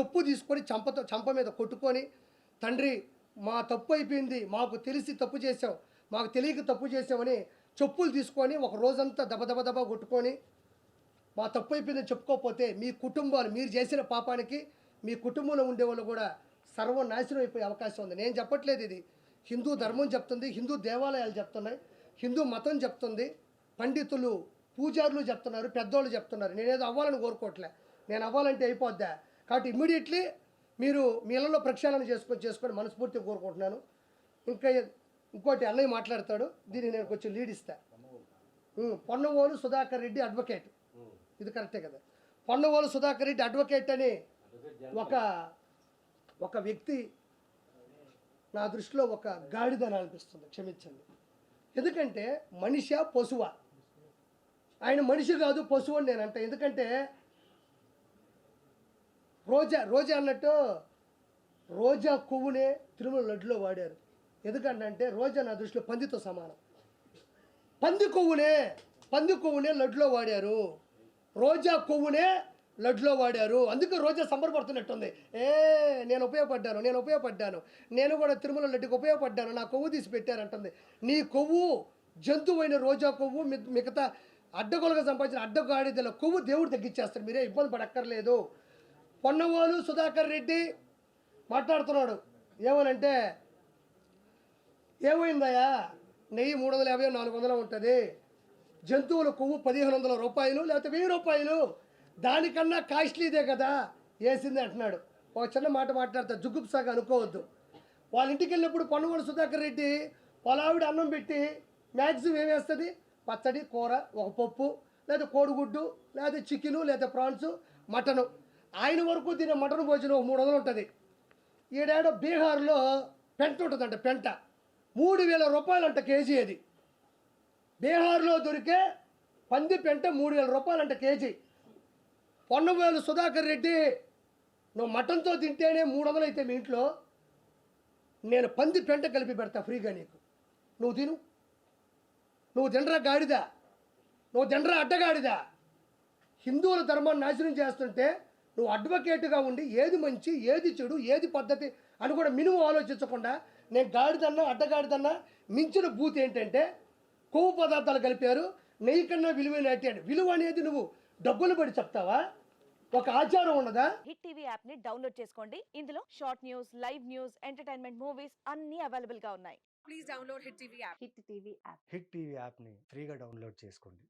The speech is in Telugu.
తప్పు తీసుకొని చంపతో చంప మీద కొట్టుకొని తండ్రి మా తప్పు అయిపోయింది మాకు తెలిసి తప్పు చేసాం మాకు తెలియక తప్పు చేసామని చెప్పులు తీసుకొని ఒక రోజంతా దబ దెబ్బ దెబ్బ కొట్టుకొని మా తప్పు అయిపోయిందని చెప్పుకోకపోతే మీ కుటుంబాలు మీరు చేసిన పాపానికి మీ కుటుంబంలో ఉండేవాళ్ళు కూడా సర్వనాశనం అయిపోయే అవకాశం ఉంది. నేను చెప్పట్లేదు ఇది. హిందూ ధర్మం చెప్తుంది హిందూ దేవాలయాలు చెప్తున్నాయి హిందూ మతం చెప్తుంది పండితులు పూజారులు చెప్తున్నారు పెద్దోళ్ళు చెప్తున్నారు. నేనేదో అవ్వాలని కోరుకోవట్లే. నేను అవ్వాలంటే అయిపోద్దా? కాబట్టి ఇమ్మీడియట్లీ మీరు మీ ఇళ్ళలో ప్రక్షాళన చేసుకొని చేసుకొని మనస్ఫూర్తిగా కోరుకుంటున్నాను. ఇంకా ఇంకోటి అన్నయ్య మాట్లాడతాడు దీనికి నేను కొంచెం లీడ్ ఇస్తా. పొన్నవోలు. సుధాకర్ రెడ్డి అడ్వకేట్ ఇది కరెక్టే కదా. పొన్నవోలు సుధాకర్ రెడ్డి అడ్వకేట్ అని ఒక ఒక వ్యక్తి నా దృష్టిలో ఒక గాడిదని అనిపిస్తుంది క్షమించండి. ఎందుకంటే మనిషా పశువా? ఆయన మనిషి కాదు పశువు అని నేను అంటే. ఎందుకంటే రోజా రోజా అన్నట్టు రోజా కొవ్వునే తిరుమల లడ్డులో వాడారు. ఎందుకంటే రోజా నా దృష్టిలో పందితో సమానం. పంది కొవ్వునే పంది కొవ్వునే లడ్డులో వాడారు. రోజా కొవ్వునే లడ్డులో వాడారు. అందుకే రోజా సంబరపడుతున్నట్టుంది. ఏ నేను ఉపయోగపడ్డాను నేను ఉపయోగపడ్డాను. నేను కూడా తిరుమల లడ్డుకి ఉపయోగపడ్డాను. నా కొవ్వు తీసి పెట్టారంటుంది. నీ కొవ్వు జంతువైన రోజా కొవ్వు మిగతా అడ్డగోలుగా సంపాదించిన అడ్డగాడిదల కొవ్వు దేవుడు తగ్గించేస్తాడు మీరే ఇబ్బంది పడక్కర్లేదు. పొన్నవోలు సుధాకర్ రెడ్డి మాట్లాడుతున్నాడు. ఏమనంటే ఏమైందయ్యా? నెయ్యి మూడు వందల యాభై నాలుగు వందలు ఉంటుంది. జంతువుల కొవ్వు పదిహేను వందల రూపాయలు లేకపోతే వెయ్యి రూపాయలు. దానికన్నా కాస్ట్లీదే కదా. వేసింది అంటున్నాడు. ఒక చిన్న మాట మాట్లాడతా జుగ్గుప్సాగా అనుకోవద్దు. వాళ్ళ ఇంటికి వెళ్ళినప్పుడు పొన్నవాడు సుధాకర్ రెడ్డి పొలావిడ అన్నం పెట్టి మ్యాక్సిమం ఏమేస్తుంది పచ్చడి కూర ఒక పప్పు లేదా కోడిగుడ్డు లేదా చికెను లేదా ప్రాన్స్ మటను. ఆయన వరకు తినే మటన్ భోజనం మూడు వందలు ఉంటుంది. ఈడాడో బీహార్లో పెంట ఉంటుందంట పెంట. మూడు వేల రూపాయలంట కేజీ అది. బీహార్లో దొరికే పంది పెంట మూడు వేల రూపాయలంట కేజీ. పొన్నవేలు సుధాకర్ రెడ్డి నువ్వు మటన్తో తింటేనే మూడు వందలు అయితే మీ ఇంట్లో. నేను పంది పెంట కలిపి పెడతా ఫ్రీగా నీకు. నువ్వు తిను. నువ్వు తినరా గాడిదా? నువ్వు తినరా అడ్డగాడిదా? హిందువుల ధర్మాన్ని నాశనం చేస్తుంటే నువ్వు అడ్వకేట్గా ఉండి ఏది మంచి ఏది చెడు ఏది పద్ధతి అని కూడా మినిమం ఆలోచించకుండా నేను గాడిదన్నా అడ్డగాడిదన్నా మించిన బూత్ ఏంటంటే కొవ్వు పదార్థాలు కలిపారు నెయ్యి కన్నా విలువైన అంటే విలువ అనేది నువ్వు డబ్బులు పడి చెప్తావా? ఒక ఆచారం ఉన్నదా? హిట్ టీవీ యాప్ని డౌన్లోడ్ చేసుకోండి. ఇందులో short news live news entertainment movies అన్ని అవైలబుల్గా ఉన్నాయి. please download Hit TV app. Hit TV app. Hit TV యాప్ని ఫ్రీగా డౌన్లోడ్ చేసుకోండి.